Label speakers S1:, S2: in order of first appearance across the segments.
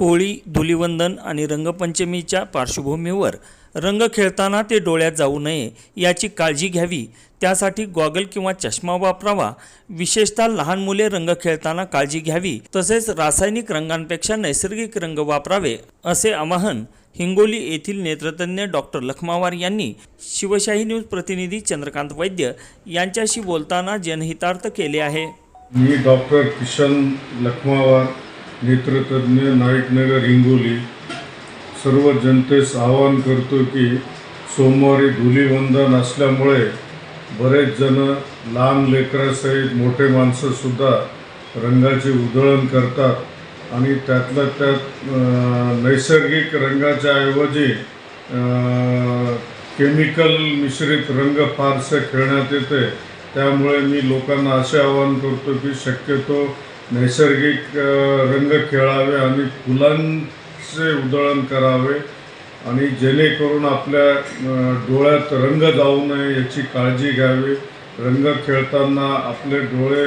S1: होळी धुलिवंदन आणि रंगपंचमीच्या पार्श्वभूमीवर रंग खेळताना ते डोळ्यात जाऊ नये याची काळजी घ्यावी. त्यासाठी गॉगल किंवा चष्मा वापरावा. विशेषतः लहान मुले रंग खेळताना काळजी घ्यावी. तसेच रासायनिक रंगांपेक्षा नैसर्गिक रंग वापरावे असे आवाहन हिंगोली येथील नेत्रतज्ञ डॉक्टर लखमावार यांनी शिवशाही न्यूज प्रतिनिधी चंद्रकांत वैद्य यांच्याशी बोलताना जनहितार्थ केले आहे.
S2: मी डॉक्टर किशन लखमावार नेत्रतज्ञ नाईकनगर हिंगोली सर्व जनतेस आवाहन करतो की सोमवारी धुलीवंदन असल्यामुळे बरेच जण लहान लेकरासहित मोठे माणसंसुद्धा रंगाचे उधळण करतात. आणि त्यातल्या त्यात नैसर्गिक रंगाच्या ऐवजी केमिकल मिश्रित रंग फारसे खेळण्यात येते. त्यामुळे मी लोकांना असे आवाहन करतो की शक्यतो नैसर्गिक रंग खेळावे आणि फुलांचे उधळण करावे आणि जेणेकरून आपल्या डोळ्यात रंग जाऊ नये याची काळजी घ्यावी. रंग खेळताना आपले डोळे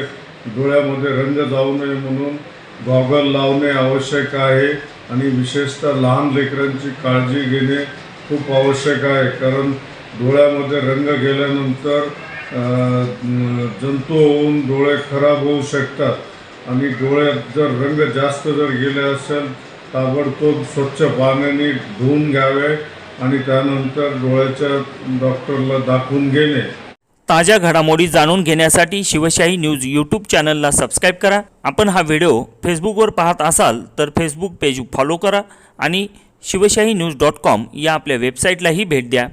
S2: डोळ्यामध्ये रंग जाऊ नये म्हणून गॉगल लावणे आवश्यक आहे आणि विशेषतः लहान लेकरांची काळजी घेणे खूप आवश्यक आहे. कारण डोळ्यामध्ये रंग गेल्यानंतर जंतू होऊन डोळे खराब होऊ शकतात. आणि डोळ्यात जर रंग जास्त जर गेले असेल ताबडतोब स्वच्छ पाण्याने धुवून घ्यावे आणि त्यानंतर डोळ्याच्या डॉक्टरला दाखवून घेणे.
S1: ताज्या घडामोडी जाणून घेण्यासाठी शिवशाही न्यूज यूट्यूब चॅनलला सबस्क्राईब करा. आपण हा व्हिडिओ फेसबुकवर पाहत असाल तर फेसबुक पेज फॉलो करा आणि शिवशाही न्यूज डॉट कॉम या आपल्या वेबसाईटलाही भेट द्या.